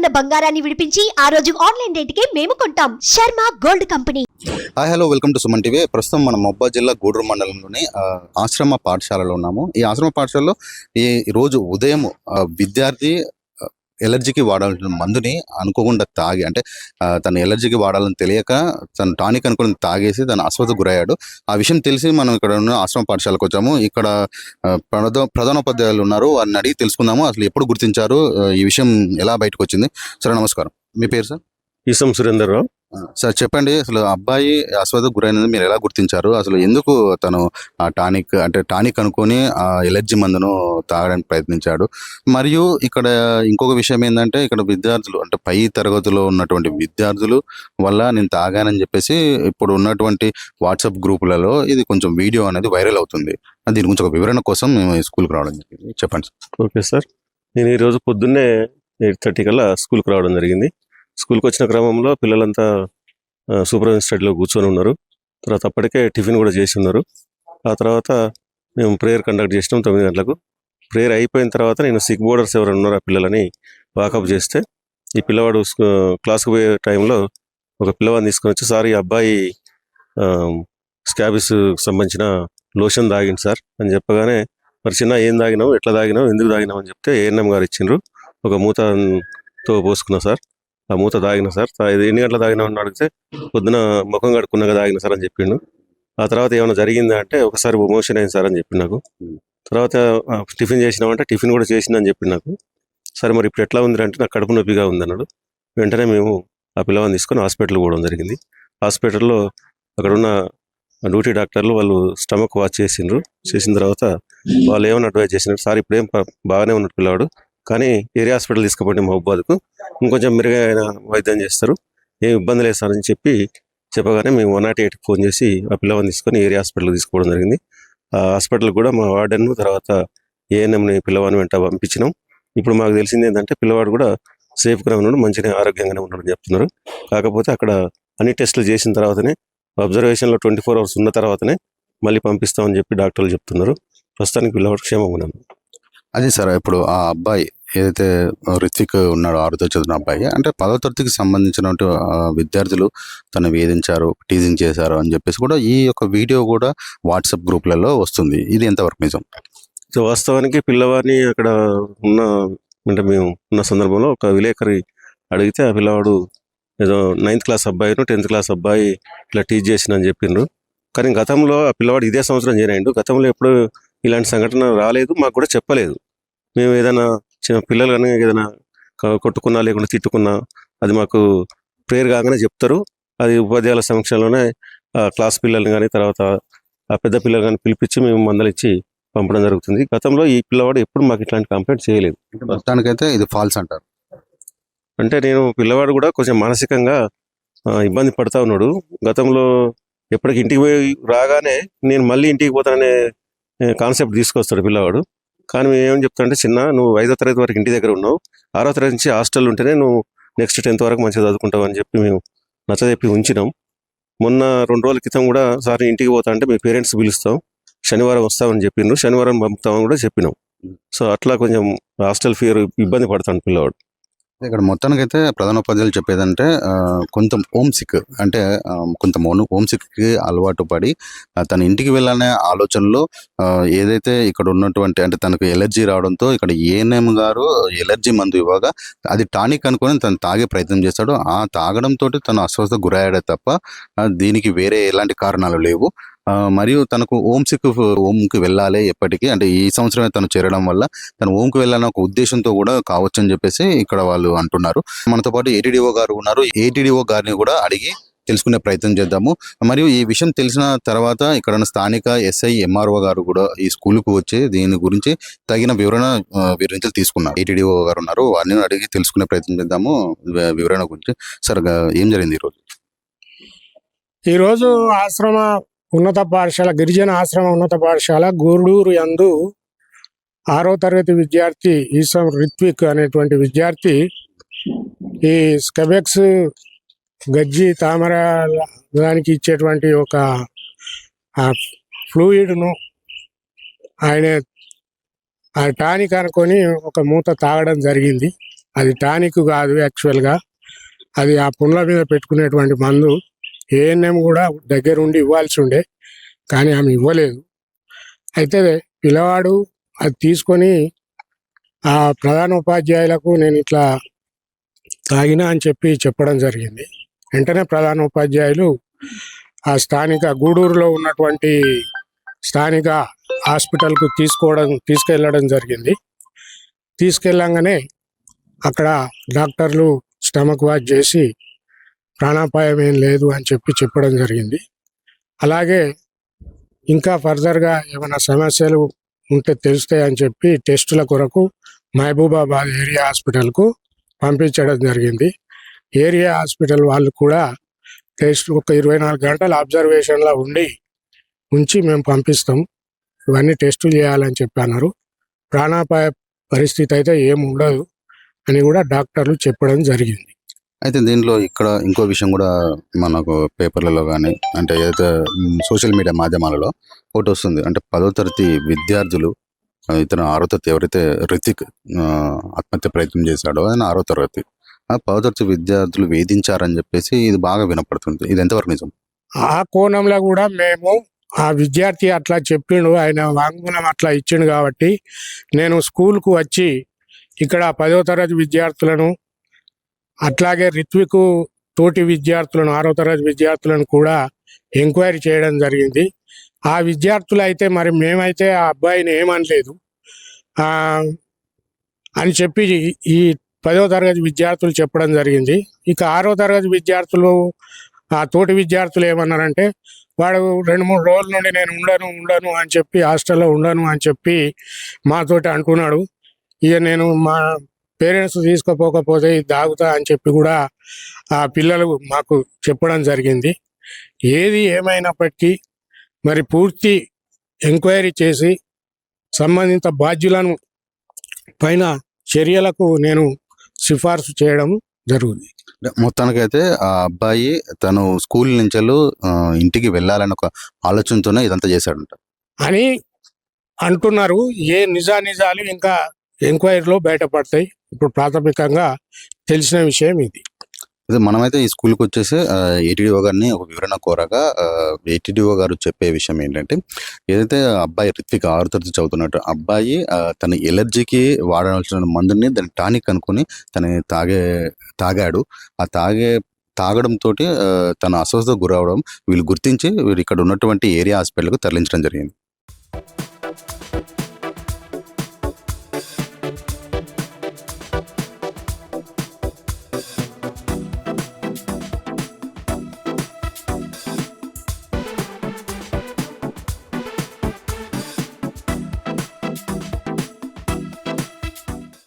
ఉన్న బంగారాన్ని విడిపించి ఆ రోజు ఆన్లైన్ రేటుకే మేము కొంటాం. Sharma gold company. Hi hello welcome to Suman TV. ప్రస్తుతం మనం మొబ్బా జిల్లా గూడూరు మండలంలోని ఆశ్రమ పాఠశాలలో ఉన్నాము. ఈ ఆశ్రమ పాఠశాలలో ఈ రోజు ఉదయం విద్యార్థి ఎలర్జీకి వాడాల్సిన మందుని అనుకోకుండా తాగి అంటే తను ఎలర్జీకి వాడాలని తెలియక తను టానిక్ అనుకుని తాగేసి తను అస్వస్థ గురయ్యాడు. ఆ విషయం తెలిసి మనం ఇక్కడ ఉన్న ఆశ్రమ పాఠశాలకు వచ్చాము. ఇక్కడ ఆ, ప్రధా ప్రధానోపాధ్యాయులు ఉన్నారు. వారిని అడిగి తెలుసుకుందాము. అసలు ఎప్పుడు గుర్తించారు? ఈ విషయం ఎలా బయటకు వచ్చింది? సరే నమస్కారం. మీ పేరు సార్? ఈసం సురేందర్రావు రావు. సార్ చెప్పండి. అసలు అబ్బాయి అస్వస్థకు గురైనది మీరు ఎలా గుర్తించారు? అసలు ఎందుకు తను ఆ టానిక్ అంటే టానిక్ అనుకొని ఆ ఎలర్జీ మందును తాగడానికి ప్రయత్నించాడు? మరియు ఇక్కడ ఇంకొక విషయం ఏంటంటే ఇక్కడ విద్యార్థులు అంటే పై తరగతిలో ఉన్నటువంటి విద్యార్థులు వల్ల నేను తాగానని చెప్పేసి ఇప్పుడు ఉన్నటువంటి వాట్సాప్ గ్రూపులలో ఇది కొంచెం వీడియో అనేది వైరల్ అవుతుంది. దీని గురించి ఒక వివరణ కోసం మేము స్కూల్కి రావడం జరిగింది. చెప్పండి సార్. Okay sir. నేను ఈరోజు పొద్దున్నే ఎయిట్ థర్టీ కల్లా స్కూల్కి రావడం జరిగింది. స్కూల్కి వచ్చిన క్రమంలో పిల్లలంతా సూపర్వైజర్ స్టడీలో కూర్చొని ఉన్నారు. తర్వాత అప్పటికే టిఫిన్ కూడా చేసి ఉన్నారు. ఆ తర్వాత మేము ప్రేయర్ కండక్ట్ చేసినాం తొమ్మిది గంటలకు. ప్రేయర్ అయిపోయిన తర్వాత నేను సిక్ బోర్డర్స్ ఎవరైనా ఉన్నారో ఆ పిల్లలని వాకప్ చేస్తే ఈ పిల్లవాడు క్లాస్కి పోయే టైంలో ఒక పిల్లవాడిని తీసుకొని వచ్చి సార్ ఈ అబ్బాయి స్కాబిస్ సంబంధించిన లోషన్ తాగింది సార్ అని చెప్పగానే మరి చిన్న ఏం తాగినావు? ఎట్లా తాగినావు? ఎందుకు తాగినావు? అని చెప్తే ఏఎన్ఎం గారు ఇచ్చిండ్రు? ఒక మూతతో పోసుకున్నా సార్. ఆ మూత తాగిన సార్. ఇది ఎన్ని గంటల తాగినావు అని అడిగితే పొద్దున ముఖం కడుక్కున్నాక తాగిన సార్ అని చెప్పిండు. ఆ తర్వాత ఏమైనా జరిగిందా అంటే ఒకసారి మోషన్ అయింది సార్ అని చెప్పి నాకు. తర్వాత టిఫిన్ చేసినామంటే టిఫిన్ కూడా చేసిందని చెప్పి నాకు. సరే మరి ఇప్పుడు ఎట్లా ఉంది అంటే నాకు కడుపు నొప్పిగా ఉంది అన్నాడు. వెంటనే మేము ఆ పిల్లవాడిని తీసుకొని హాస్పిటల్ పోవడం జరిగింది. హాస్పిటల్లో అక్కడ ఉన్న డ్యూటీ డాక్టర్లు వాళ్ళు స్టమక్ వాచ్ చేసిండ్రు. చేసిన తర్వాత వాళ్ళు ఏమైనా అడ్వైజ్ చేసినారు. సార్ ఇప్పుడు బాగానే ఉన్నాడు పిల్లవాడు. కానీ ఏరియా హాస్పిటల్ తీసుకుపోండి మహబాద్కు. ఇంకొంచెం మెరుగైన వైద్యం చేస్తారు. ఏం ఇబ్బంది లేదు సార్ అని చెప్పి చెప్పగానే మేము వన్ నాట్ ఎయిట్కి ఫోన్ చేసి ఆ పిల్లవాడిని తీసుకొని ఏరియా హాస్పిటల్ తీసుకోవడం జరిగింది. ఆ హాస్పిటల్ కూడా మా వార్డెన్ తర్వాత ఏఎన్ఎంని పిల్లవాడిని వెంట పంపించినాం. ఇప్పుడు మాకు తెలిసింది ఏంటంటే పిల్లవాడు కూడా సేఫ్గా ఉన్నాడు మంచిగా ఆరోగ్యంగానే ఉన్నాడు అని చెప్తున్నారు. కాకపోతే అక్కడ అన్ని టెస్టులు చేసిన తర్వాతనే అబ్జర్వేషన్లో ట్వంటీ ఫోర్ అవర్స్ ఉన్న తర్వాతనే మళ్ళీ పంపిస్తామని చెప్పి డాక్టర్లు చెప్తున్నారు. ప్రస్తుతానికి పిల్లవాడు క్షేమంగా ఉన్నాను అదే సార్ ఇప్పుడు ఆ అబ్బాయి ఏదైతే రిత్విక్ ఉన్నాడో ఆరుతో చదివిన అబ్బాయి అంటే పదో తరగతికి సంబంధించినటువంటి విద్యార్థులు తను వేధించారు టీజింగ్ చేశారు అని చెప్పేసి కూడా ఈ యొక్క వీడియో కూడా వాట్సాప్ గ్రూప్లలో వస్తుంది. ఇది ఎంతవరకు నిజం? సో వాస్తవానికి పిల్లవాడిని అక్కడ ఉన్న అంటే మేము ఉన్న సందర్భంలో ఒక విలేకరి అడిగితే ఆ పిల్లవాడు ఏదో నైన్త్ క్లాస్ అబ్బాయిను టెన్త్ క్లాస్ అబ్బాయి ఇట్లా టీచ్ చేసిన అని చెప్పిండ్రు కానీ గతంలో ఆ పిల్లవాడు ఇదే సంవత్సరం చేరాడు గతంలో ఎప్పుడు ఇలాంటి సంఘటన రాలేదు మాకు కూడా చెప్పలేదు. మేము ఏదైనా పిల్లలు కానీ ఏదైనా కొట్టుకున్నా లేకుంటే తిట్టుకున్నా అది మాకు ప్రేయర్ కాగానే చెప్తారు. అది ఉపాధ్యాయుల సమక్షంలోనే ఆ క్లాస్ పిల్లల్ని కానీ తర్వాత ఆ పెద్ద పిల్లలు కానీ పిలిపించి మేము మందలిచ్చి పంపడం జరుగుతుంది. గతంలో ఈ పిల్లవాడు ఎప్పుడు మాకు ఇట్లాంటి కంప్లైంట్ చేయలేదు. మొత్తానికైతే ఇది ఫాల్స్ అంటారు. అంటే నేను పిల్లవాడు కూడా కొంచెం మానసికంగా ఇబ్బంది పడతా ఉన్నాడు. గతంలో ఎప్పటికి ఇంటికి పోయి రాగానే నేను మళ్ళీ ఇంటికి పోతాననే కాన్సెప్ట్ తీసుకొస్తాడు పిల్లవాడు. కానీ మేము ఏమని చెప్తానంటే చిన్న నువ్వు ఐదో తరగతి వరకు ఇంటి దగ్గర ఉన్నావు. ఆరో తరగతి నుంచి హాస్టల్ ఉంటేనే నువ్వు నెక్స్ట్ టెన్త్ వరకు మంచిగా చదువుకుంటావు అని చెప్పి మేము నచ్చజెప్పి ఉంచినాం. మొన్న రెండు రోజుల క్రితం కూడా సార్ ఇంటికి పోతా అంటే మీ పేరెంట్స్ పిలుస్తాం. శనివారం వస్తామని చెప్పిండ్రు. శనివారం పంపుతామని కూడా చెప్పినాం. సో అట్లా కొంచెం హాస్టల్ ఫియర్ ఇబ్బంది పడతాను పిల్లవాడు. ఇక్కడ మొత్తానికి అయితే ప్రధానోపాధ్యాయులు చెప్పేదంటే కొంత హోమ్ సిక్ అంటే కొంత మౌను హోమ్ సిక్కి అలవాటు పడి తన ఇంటికి వెళ్ళాలనే ఆలోచనలో ఆ, ఏదైతే ఇక్కడ ఉన్నటువంటి అంటే తనకు ఎలర్జీ రావడంతో ఇక్కడ ఏఎన్ఎం గారు ఎలర్జీ మందు ఇవ్వగా అది టానిక్ అనుకొని తను తాగే ప్రయత్నం చేస్తాడు. ఆ తాగడంతో తను అస్వస్థ గురయ్యాడే తప్ప దీనికి వేరే ఎలాంటి కారణాలు లేవు. మరియు తనకు ఓం సిక్ హోమ్కి వెళ్ళాలి ఎప్పటికీ. అంటే ఈ సంవత్సరమే తను చేరడం వల్ల తను ఓంకి వెళ్ళాలని ఒక ఉద్దేశంతో కూడా కావచ్చు అని చెప్పేసి ఇక్కడ వాళ్ళు అంటున్నారు. మనతో పాటు ఏటీడీఓ గారు ఉన్నారు. ఏటీడీఓ గారిని కూడా అడిగి తెలుసుకునే ప్రయత్నం చేద్దాము. మరియు ఈ విషయం తెలిసిన తర్వాత ఇక్కడ స్థానిక ఎస్ఐ ఎంఆర్ఓ గారు కూడా ఈ స్కూల్కు వచ్చి దీని గురించి తగిన వివరణ వివరించలు తీసుకున్నారు. ఏటీడీఓ గారు ఉన్నారు. వారిని అడిగి తెలుసుకునే ప్రయత్నం చేద్దాము. వివరణ గురించి. సరిగా ఏం జరిగింది ఈరోజు ఈరోజు ఆశ్రమ ఉన్నత పాఠశాల గిరిజన ఆశ్రమ ఉన్నత పాఠశాల గూడూరు యందు ఆరో తరగతి విద్యార్థి ఈసం రిత్విక్ అనేటువంటి విద్యార్థి ఈ స్కెబెక్స్ గజ్జి తామర దానికి ఇచ్చేటువంటి ఒక ఫ్లూయిడ్ను ఆయన ఆ టానిక్ అనుకొని ఒక మూత తాగడం జరిగింది. అది టానిక్ కాదు యాక్చువల్గా. అది ఆ పుండ్ల మీద పెట్టుకునేటువంటి మందు. ఏఎన్ఎం కూడా దగ్గరుండి ఇవ్వాల్సి ఉండే కానీ ఆమె ఇవ్వలేదు. అయితే పిల్లవాడు అది తీసుకొని ఆ ప్రధాన ఉపాధ్యాయులకు నేను ఇట్లా తాగినా అని చెప్పి చెప్పడం జరిగింది. వెంటనే ప్రధాన ఉపాధ్యాయులు ఆ స్థానిక గూడూరులో ఉన్నటువంటి స్థానిక హాస్పిటల్కు తీసుకోవడం తీసుకెళ్ళడం జరిగింది. తీసుకెళ్ళంగానే అక్కడ డాక్టర్లు స్టమక్ వాచ్ చేసి ప్రాణాపాయం ఏం లేదు అని చెప్పి చెప్పడం జరిగింది. అలాగే ఇంకా ఫర్దర్గా ఏమైనా సమస్యలు ఉంటే తెలుస్తాయి అని చెప్పి టెస్టుల కొరకు మహబూబాబాద్ ఏరియా హాస్పిటల్కు పంపించడం జరిగింది. ఏరియా హాస్పిటల్ వాళ్ళు కూడా టెస్ట్ ఒక ఇరవై నాలుగు గంటల అబ్జర్వేషన్లో ఉండి ఉంచి మేము పంపిస్తాం. ఇవన్నీ టెస్టులు చేయాలని చెప్పి అన్నారు. ప్రాణాపాయ పరిస్థితి అయితే ఏం ఉండదు అని కూడా డాక్టర్లు చెప్పడం జరిగింది. అయితే దీంట్లో ఇక్కడ ఇంకో విషయం కూడా మనకు పేపర్లలో కానీ అంటే ఏదైతే సోషల్ మీడియా మాధ్యమాలలో ఒకటి వస్తుంది అంటే పదో తరగతి విద్యార్థులు ఇతను ఆరో తరగతి ఎవరైతే రితిక్ ఆత్మహత్య ప్రయత్నం చేశాడో ఆయన ఆరో తరగతి. ఆ పదో తరగతి విద్యార్థులు వేధించారని చెప్పేసి ఇది బాగా వినపడుతుంది. ఇది ఎంతవరకు నిజం? ఆ కోణంలో కూడా మేము ఆ విద్యార్థి అట్లా చెప్పిండు ఆయన వాంగ్మూలం అట్లా ఇచ్చిండు కాబట్టి నేను స్కూల్కు వచ్చి ఇక్కడ పదో తరగతి విద్యార్థులను అట్లాగే రిత్విక్ తోటి విద్యార్థులను ఆరో తరగతి విద్యార్థులను కూడా ఎంక్వైరీ చేయడం జరిగింది. ఆ విద్యార్థులు అయితే మరి మేమైతే ఆ అబ్బాయిని ఏమనలేదు. అని చెప్పి ఈ పదో తరగతి విద్యార్థులు చెప్పడం జరిగింది. ఇక ఆరో తరగతి విద్యార్థులు ఆ తోటి విద్యార్థులు ఏమన్నారంటే వాడు రెండు మూడు రోజుల నుండి నేను ఉండను ఉండను అని చెప్పి హాస్టల్లో ఉండను అని చెప్పి మాతోటి అంటున్నాడు ఇక నేను మా పేరెంట్స్ తీసుకుపోకపోతే ఇది తాగుతా అని చెప్పి కూడా ఆ పిల్లలు మాకు చెప్పడం జరిగింది. ఏది ఏమైనప్పటికీ మరి పూర్తి ఎంక్వైరీ చేసి సంబంధిత బాధ్యులను పైన చర్యలకు నేను సిఫార్సు చేయడం జరుగుతుంది. మొత్తానికైతే ఆ అబ్బాయి తను స్కూల్ నుంచి ఇంటికి వెళ్ళాలని ఒక ఆలోచనతోనే ఇదంతా చేశాడంట. అని అంటున్నారు. ఏ నిజా నిజాలు ఇంకా ఎంక్వైరీలో బయటపడతాయి. ఇప్పుడు ప్రాథమికంగా తెలిసిన విషయం ఇది. అదే మనమైతే ఈ స్కూల్కి వచ్చేసి ఏటీడీఓ గారిని ఒక వివరణ కోరగా ఏటీడీఓ గారు చెప్పే విషయం ఏంటంటే ఏదైతే అబ్బాయి రిత్విక్ ఆరు తరగతి చదువుతున్నట్టు అబ్బాయి తన ఎలర్జీకి వాడాల్సిన మందుని దాని టానిక్ అనుకుని తన తాగే తాగాడు. ఆ తాగే తాగడంతో తన అస్వస్థతకు గురవడం వీళ్ళు గుర్తించి వీళ్ళు ఇక్కడ ఉన్నటువంటి ఏరియా హాస్పిటల్కు తరలించడం జరిగింది.